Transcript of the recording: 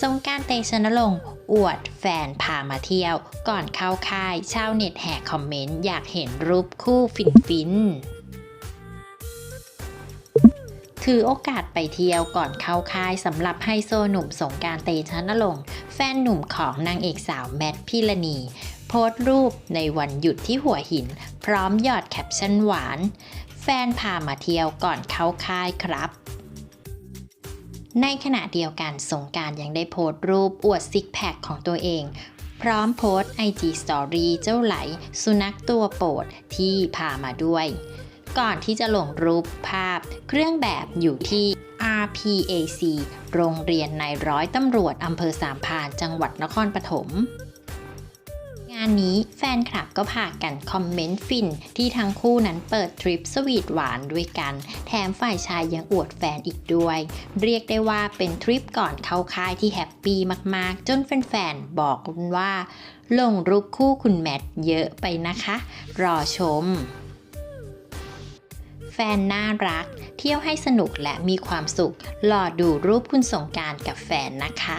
สงการเตชะนรงค์อวดแฟนพามาเที่ยว ก่อนเข้าค่ายชาวเน็ตแห่คอมเมนต์ อยากเห็นรูปคู่ฟินฟินๆถือโอกาสไปเที่ยวก่อนเข้าค่ายสำหรับไฮโซหนุ่มสงการเตชะนรงค์แฟนหนุ่มของนางเอกสาวแมทพิรณี โพสต์รูปในวันหยุดที่หัวหิน พร้อมหยอดแคปชั่นหวาน แฟนพามาเที่ยวก่อนเข้าค่ายครับ ในขณะเดียวกันสงการยังได้โพสต์รูปอวดซิกแพคของตัวเอง พร้อมโพสต์ไอจีสตอรี่เจ้าไหล สุนัขตัวโปรดที่พามาด้วย ก่อนที่จะลงรูปภาพ เครื่องแบบอยู่ที่ RPAC โรงเรียนในายร้อยตำรวจอำเภอสามพานจังหวัดนครปฐมานนี้แฟนคลับก็พากันคอมเมนต์ฟินที่ทั้งคู่นั้นเปิดทริปสวีทหวานด้วยกัน แถมฝ่ายชายยังอวดแฟนอีกด้วย เรียกได้ว่าเป็นทริปก่อนเข้าค่ายที่แฮปปี้มากๆ จนแฟนๆบอกว่าลงรูปคู่คุณแมทเยอะไปนะคะ รอชม แฟนน่ารัก เที่ยวให้สนุกและมีความสุขรอดูรูปคุณสงการกับแฟนนะคะ